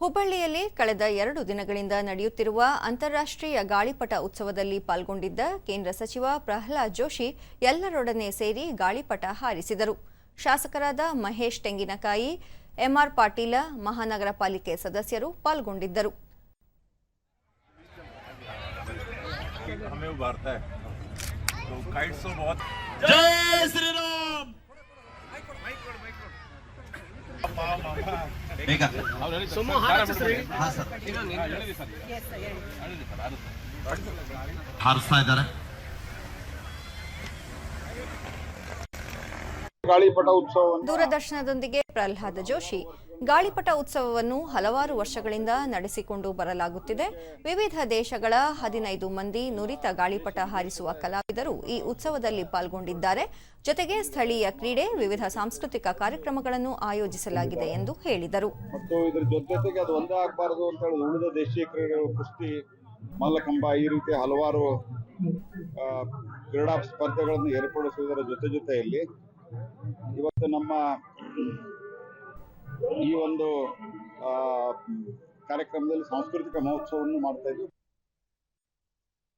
ಹುಬ್ಬಳ್ಳಿಯಲ್ಲಿ ಕಳೆದ ಎರಡು ದಿನಗಳಿಂದ ನಡೆಯುತ್ತಿರುವ ಅಂತಾರಾಷ್ಟ್ರೀಯ ಗಾಳಿಪಟ ಉತ್ಸವದಲ್ಲಿ ಪಾಲ್ಗೊಂಡಿದ್ದ ಕೇಂದ್ರ ಸಚಿವ ಪ್ರಹ್ಲಾದ್ ಜೋಶಿ ಎಲ್ಲರೊಡನೆ ಸೇರಿ ಗಾಳಿಪಟ ಹಾರಿಸಿದರು. ಶಾಸಕರಾದ ಮಹೇಶ್ ತೆಂಗಿನಕಾಯಿ, ಎಂಆರ್ ಪಾಟೀಲ, ಮಹಾನಗರ ಪಾಲಿಕೆ ಸದಸ್ಯರು ಪಾಲ್ಗೊಂಡಿದ್ದರು. ಬೇಗ. ಹಾರಿಸ್ತಾ ಇದ್ದಾರೆ. ಗಾಳಿಪಟ ಉತ್ಸವವನ್ನು ದೂರದರ್ಶನದೊಂದಿಗೆ ಪ್ರಹ್ಲಾದ ಜೋಶಿ. ಗಾಳಿಪಟ ಉತ್ಸವವನ್ನು ಹಲವಾರು ವರ್ಷಗಳಿಂದ ನಡೆಸಿಕೊಂಡು ಬರಲಾಗುತ್ತಿದೆ. ವಿವಿಧ ದೇಶಗಳ ಹದಿನೈದು ಮಂದಿ ನುರಿತ ಗಾಳಿಪಟ ಹಾರಿಸುವ ಕಲಾವಿದರು ಈ ಉತ್ಸವದಲ್ಲಿ ಪಾಲ್ಗೊಂಡಿದ್ದಾರೆ. ಜೊತೆಗೆ ಸ್ಥಳೀಯ ಕ್ರೀಡೆ ವಿವಿಧ ಸಾಂಸ್ಕೃತಿಕ ಕಾರ್ಯಕ್ರಮಗಳನ್ನು ಆಯೋಜಿಸಲಾಗಿದೆ ಎಂದು ಹೇಳಿದರು. ಮತ್ತು ಇದ್ರ ಜೊತೆಗೆ ಅದು ಒಂದೇ ಆಗಬಾರದು ಅಂತ ಹೇಳಿ ಉಳಿದ ದೇಶೀಯ ಕ್ರೀಡೆಗಳು ಕುಸ್ತಿ ಮಲ್ಲಕಂಬ ಈ ರೀತಿ ಹಲವಾರು ಕ್ರೀಡಾ ಸ್ಪರ್ಧೆಗಳನ್ನು ಏರ್ಪಡಿಸುವುದರ ಜೊತೆ ಜೊತೆಯಲ್ಲಿ ಇವತ್ತು ನಮ್ಮ ಈ ಒಂದು ಕಾರ್ಯಕ್ರಮದಲ್ಲಿ ಸಾಂಸ್ಕೃತಿಕ ಮಹೋತ್ಸವವನ್ನು ಮಾಡ್ತಾ ಇದ್ವಿ